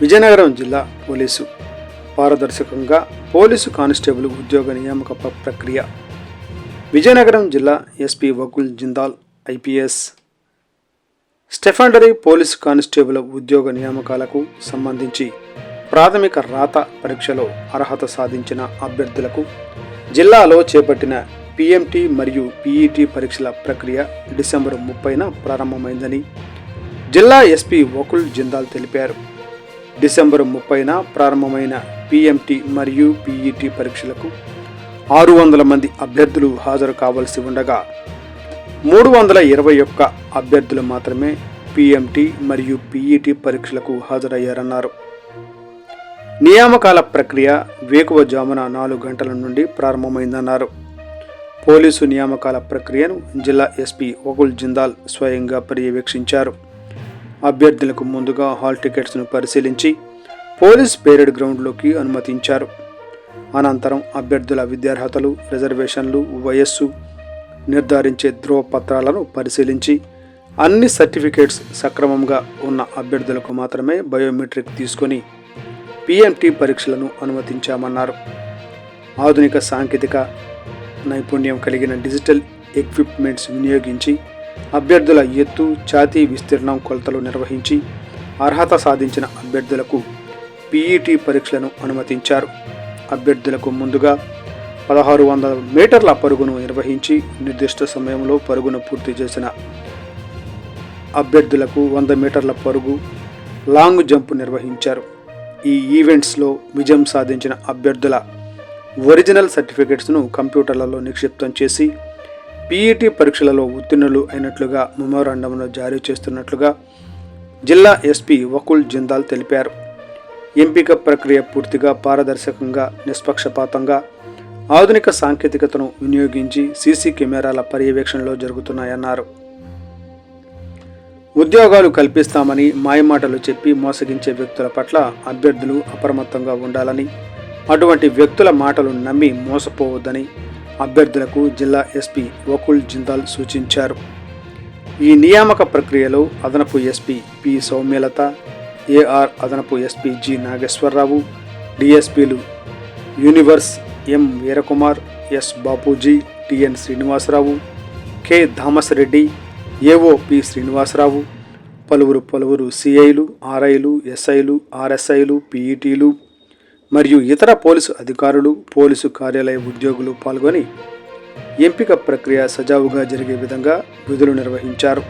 విజయనగరం జిల్లా పోలీసు పారదర్శకంగా police constable ఉద్యోగ నియామక ప్రక్రియ. విజయనగరం జిల్లా SP Vakul Jindal IPS stipendiary police constable ఉద్యోగ నియామకాలకు సంబంధించి ప్రాథమిక రాత పరీక్షలో అర్హత సాధించిన అభ్యర్థులకు జిల్లాలో చేపట్టిన పిఎంటి మరియు పీఈటీ పరీక్షల ప్రక్రియ డిసెంబర్ ముప్పైన ప్రారంభమైందని జిల్లా ఎస్పీ వకుల్ జిందాల్ తెలిపారు. డిసెంబర్ ముప్పైన ప్రారంభమైన పిఎంటి మరియు పీఈటీ పరీక్షలకు ఆరు వందల మంది అభ్యర్థులు హాజరు కావాల్సి ఉండగా మూడు వందల ఇరవై ఒక్క అభ్యర్థులు మాత్రమే పిఎంటి మరియు పీఈటీ పరీక్షలకు హాజరయ్యారన్నారు. నియామకాల ప్రక్రియ వేకువజామున నాలుగు గంటల నుండి ప్రారంభమైందన్నారు. పోలీసు నియామకాల ప్రక్రియను జిల్లా ఎస్పీ ఒకుల్ జిందాల్ స్వయంగా పర్యవేక్షించారు. అభ్యర్థులకు ముందుగా హాల్ టికెట్స్ను పరిశీలించి పోలీస్ పేరేడ్ గ్రౌండ్లోకి అనుమతించారు. అనంతరం అభ్యర్థుల విద్యార్హతలు రిజర్వేషన్లు వయస్సు నిర్ధారించే ధ్రువపత్రాలను పరిశీలించి అన్ని సర్టిఫికేట్స్ సక్రమంగా ఉన్న అభ్యర్థులకు మాత్రమే బయోమెట్రిక్ తీసుకొని పిఎంటి పరీక్షలను అనుమతించామన్నారు. ఆధునిక సాంకేతిక నైపుణ్యం కలిగిన డిజిటల్ ఎక్విప్మెంట్స్ వినియోగించి అభ్యర్థుల ఎత్తు ఛాతీ విస్తీర్ణం కొలతలు నిర్వహించి అర్హత సాధించిన అభ్యర్థులకు పీఈటీ పరీక్షలను అనుమతించారు. అభ్యర్థులకు ముందుగా పదహారు వందల మీటర్ల పరుగును నిర్వహించి నిర్దిష్ట సమయంలో పరుగును పూర్తి చేసిన అభ్యర్థులకు వంద మీటర్ల పరుగు లాంగ్ జంప్ నిర్వహించారు. ఈ ఈవెంట్స్లో విజయం సాధించిన అభ్యర్థుల ఒరిజినల్ సర్టిఫికెట్స్ను కంప్యూటర్లలో నిక్షిప్తం చేసి పీఈటీ పరీక్షలలో ఉత్తీర్ణులు అయినట్లుగా మెమోరాండంను జారీ చేస్తున్నట్లుగా జిల్లా ఎస్పీ వకుల్ జిందాల్ తెలిపారు. ఎంపిక ప్రక్రియ పూర్తిగా పారదర్శకంగా నిష్పక్షపాతంగా ఆధునిక సాంకేతికతను వినియోగించి సీసీ కెమెరాల పర్యవేక్షణలో జరుగుతున్నాయన్నారు. ఉద్యోగాలు కల్పిస్తామని మాయమాటలు చెప్పి మోసగించే వ్యక్తుల పట్ల అభ్యర్థులు అప్రమత్తంగా ఉండాలని అటువంటి వ్యక్తుల మాటలు నమ్మి మోసపోవద్దని అభ్యర్థులకు జిల్లా ఎస్పీ వకుల్ జిందాల్ సూచించారు. ఈ నియామక ప్రక్రియలో అదనపు ఎస్పీ పి సౌమ్యలత ఏఆర్ అదనపు ఎస్పీ జి నాగేశ్వరరావు డిఎస్పీలు universe M Veerakumar S Bapuji TN Srinivasa Rao K Dhamasa Reddy AO P Srinivasa Rao పలువురు పలువురు సిఐలు ఆర్ఐలు ఎస్ఐలు ఆర్ఎస్ఐలు పీఈటీలు మరియు ఇతర పోలీసు అధికారులు పోలీసు కార్యాలయ ఉద్యోగులు పాల్గొని ఎంపిక ప్రక్రియ సజావుగా జరిగే విధంగా విధులు నిర్వహించారు.